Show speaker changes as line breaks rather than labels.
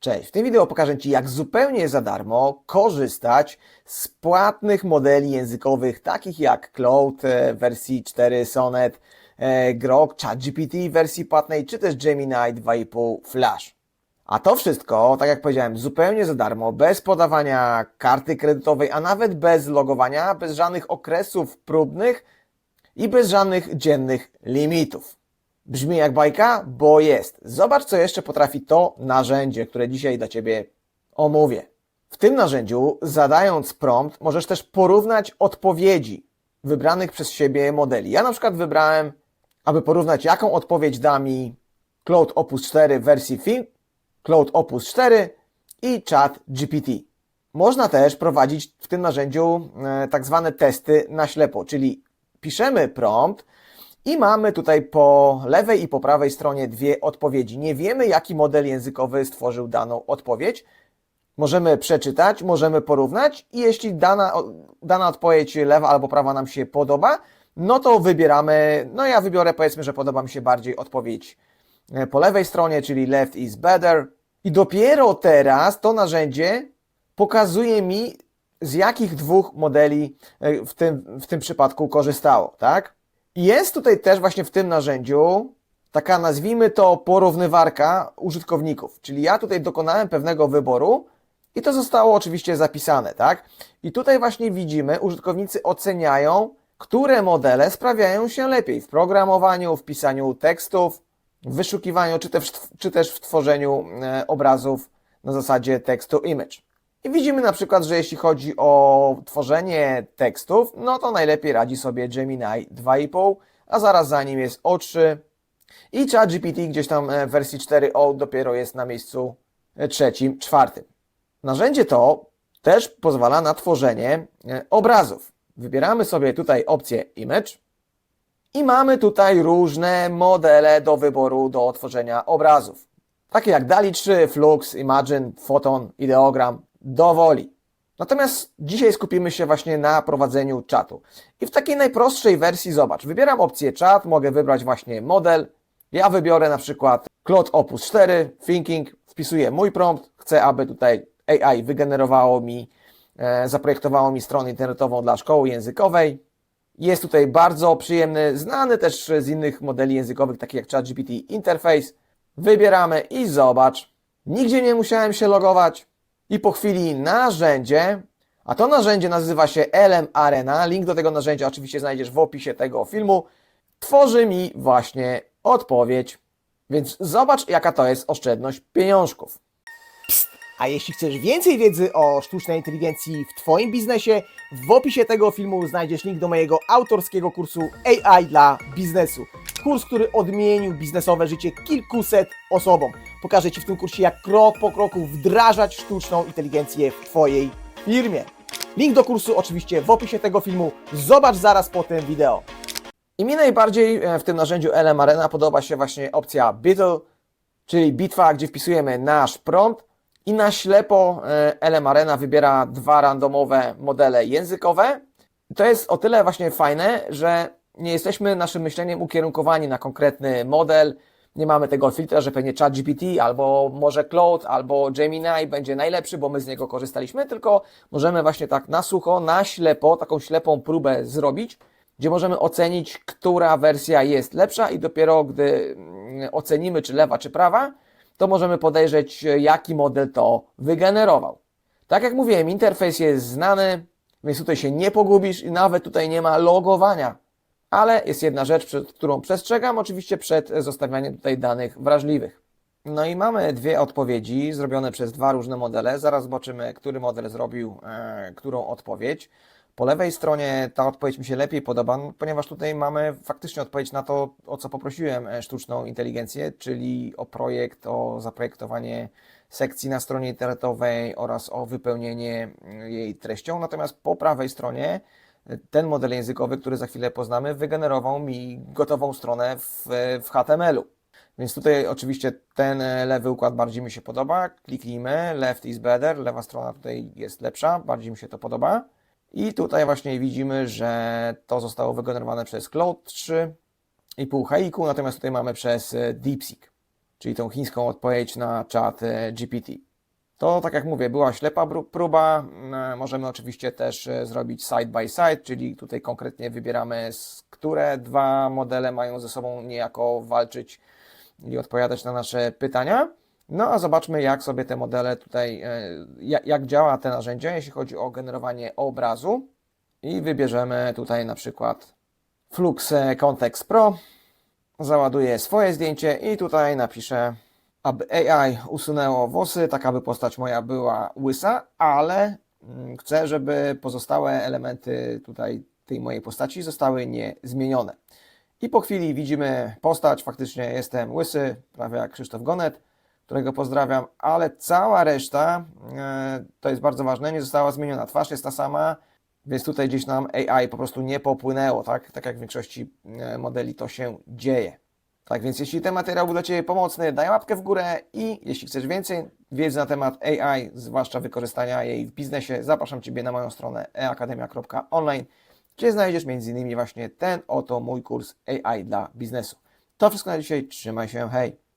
Cześć, w tym wideo pokażę Ci, jak zupełnie za darmo korzystać z płatnych modeli językowych, takich jak Cloud e, wersji 4 Sonnet, e, Grok, ChatGPT wersji płatnej, czy też Gemini 2.5 Flash. A to wszystko, tak jak powiedziałem, zupełnie za darmo, bez podawania karty kredytowej, a nawet bez logowania, bez żadnych okresów próbnych i bez żadnych dziennych limitów. Brzmi jak bajka, bo jest. Zobacz, co jeszcze potrafi to narzędzie, które dzisiaj dla Ciebie omówię. W tym narzędziu, zadając prompt, możesz też porównać odpowiedzi wybranych przez siebie modeli. Ja na przykład wybrałem, aby porównać, jaką odpowiedź da mi Cloud Opus 4 w wersji Film, Cloud Opus 4 i Chat GPT. Można też prowadzić w tym narzędziu e, tak zwane testy na ślepo, czyli piszemy prompt, i mamy tutaj po lewej i po prawej stronie dwie odpowiedzi. Nie wiemy, jaki model językowy stworzył daną odpowiedź. Możemy przeczytać, możemy porównać i jeśli dana, dana odpowiedź lewa albo prawa nam się podoba, no to wybieramy, no ja wybiorę powiedzmy, że podoba mi się bardziej odpowiedź e, po lewej stronie, czyli left is better. I dopiero teraz to narzędzie pokazuje mi, z jakich dwóch modeli e, w tym, w tym przypadku korzystało, tak? Jest tutaj też właśnie w tym narzędziu taka, nazwijmy to, porównywarka użytkowników. Czyli ja tutaj dokonałem pewnego wyboru i to zostało oczywiście zapisane, tak? I tutaj właśnie widzimy, użytkownicy oceniają, które modele sprawiają się lepiej w programowaniu, w pisaniu tekstów, w wyszukiwaniu, czy też, czy też w tworzeniu e, obrazów na zasadzie tekstu image. I widzimy na przykład, że jeśli chodzi o tworzenie tekstów, no to najlepiej radzi sobie Gemini 2.5, a zaraz za nim jest O3 i ChatGPT gdzieś tam w wersji 4o dopiero jest na miejscu trzecim, czwartym. Narzędzie to też pozwala na tworzenie e, obrazów. Wybieramy sobie tutaj opcję Image i mamy tutaj różne modele do wyboru do tworzenia obrazów. Takie jak DALI 3, Flux, Imagine, Photon, Ideogram, do woli. Natomiast dzisiaj skupimy się właśnie na prowadzeniu czatu. I w takiej najprostszej wersji zobacz, wybieram opcję czat, mogę wybrać właśnie model. Ja wybiorę na przykład Cloud Opus 4, Thinking, wpisuję mój prompt, chcę, aby tutaj AI wygenerowało mi, e, zaprojektowało mi stronę internetową dla szkoły językowej. Jest tutaj bardzo przyjemny, znany też z innych modeli językowych, takich jak ChatGPT Interface. Wybieramy i zobacz. Nigdzie nie musiałem się logować i po chwili narzędzie, a to narzędzie nazywa się LM Arena, link do tego narzędzia oczywiście znajdziesz w opisie tego filmu, tworzy mi właśnie odpowiedź. Więc zobacz, jaka to jest oszczędność pieniążków. Psst. A jeśli chcesz więcej wiedzy o sztucznej inteligencji w Twoim biznesie, w opisie tego filmu znajdziesz link do mojego autorskiego kursu AI dla biznesu. Kurs, który odmienił biznesowe życie kilkuset osobom. Pokażę Ci w tym kursie, jak krok po kroku wdrażać sztuczną inteligencję w Twojej firmie. Link do kursu oczywiście w opisie tego filmu. Zobacz zaraz po tym wideo. I mi najbardziej e, w tym narzędziu LM Arena podoba się właśnie opcja Beetle, czyli bitwa, gdzie wpisujemy nasz prompt i na ślepo e, LM Arena wybiera dwa randomowe modele językowe. To jest o tyle właśnie fajne, że nie jesteśmy naszym myśleniem ukierunkowani na konkretny model, nie mamy tego filtra, że pewnie ChatGPT albo może Cloud albo Gemini będzie najlepszy, bo my z niego korzystaliśmy, tylko możemy właśnie tak na sucho, na ślepo, taką ślepą próbę zrobić, gdzie możemy ocenić, która wersja jest lepsza i dopiero gdy mm, ocenimy, czy lewa, czy prawa, to możemy podejrzeć, jaki model to wygenerował. Tak jak mówiłem, interfejs jest znany, więc tutaj się nie pogubisz i nawet tutaj nie ma logowania. Ale jest jedna rzecz, przed którą przestrzegam, oczywiście przed zostawianiem tutaj danych wrażliwych. No i mamy dwie odpowiedzi zrobione przez dwa różne modele. Zaraz zobaczymy, który model zrobił e, którą odpowiedź. Po lewej stronie ta odpowiedź mi się lepiej podoba, ponieważ tutaj mamy faktycznie odpowiedź na to, o co poprosiłem e, sztuczną inteligencję, czyli o projekt, o zaprojektowanie sekcji na stronie internetowej oraz o wypełnienie mm, jej treścią. Natomiast po prawej stronie e, ten model językowy, który za chwilę poznamy, wygenerował mi gotową stronę w, w HTML-u. Więc tutaj oczywiście ten e, lewy układ bardziej mi się podoba. Kliknijmy, left is better, lewa strona tutaj jest lepsza, bardziej mi się to podoba. I tutaj właśnie widzimy, że to zostało wygenerowane przez Cloud 3 i pół natomiast tutaj mamy przez e, DeepSeek, czyli tą chińską odpowiedź na chat e, GPT. To, tak jak mówię, była ślepa próba. E, Możemy oczywiście też e, zrobić side by side, czyli tutaj konkretnie wybieramy, które dwa modele mają ze sobą niejako walczyć i odpowiadać na nasze pytania. No a zobaczmy, jak sobie te modele tutaj, e, jak, działa te narzędzie, jeśli chodzi o generowanie obrazu. I wybierzemy tutaj na przykład Flux Context Pro. Załaduję swoje zdjęcie i tutaj napiszę, aby AI usunęło włosy, tak aby postać moja była łysa, ale mm, chcę, żeby pozostałe elementy tutaj tej mojej postaci zostały niezmienione. I po chwili widzimy postać, faktycznie jestem łysy, prawie jak Krzysztof Gonet, którego pozdrawiam, ale cała reszta, e, to jest bardzo ważne, nie została zmieniona. Twarz jest ta sama, więc tutaj gdzieś nam AI po prostu nie popłynęło, tak? Tak jak w większości e, modeli to się dzieje. Tak więc jeśli ten materiał był dla Ciebie pomocny, daj łapkę w górę i jeśli chcesz więcej wiedzy na temat AI, zwłaszcza wykorzystania jej w biznesie, zapraszam Ciebie na moją stronę eakademia.online, gdzie znajdziesz m.in. właśnie ten oto mój kurs AI dla biznesu. To wszystko na dzisiaj, trzymaj się, hej!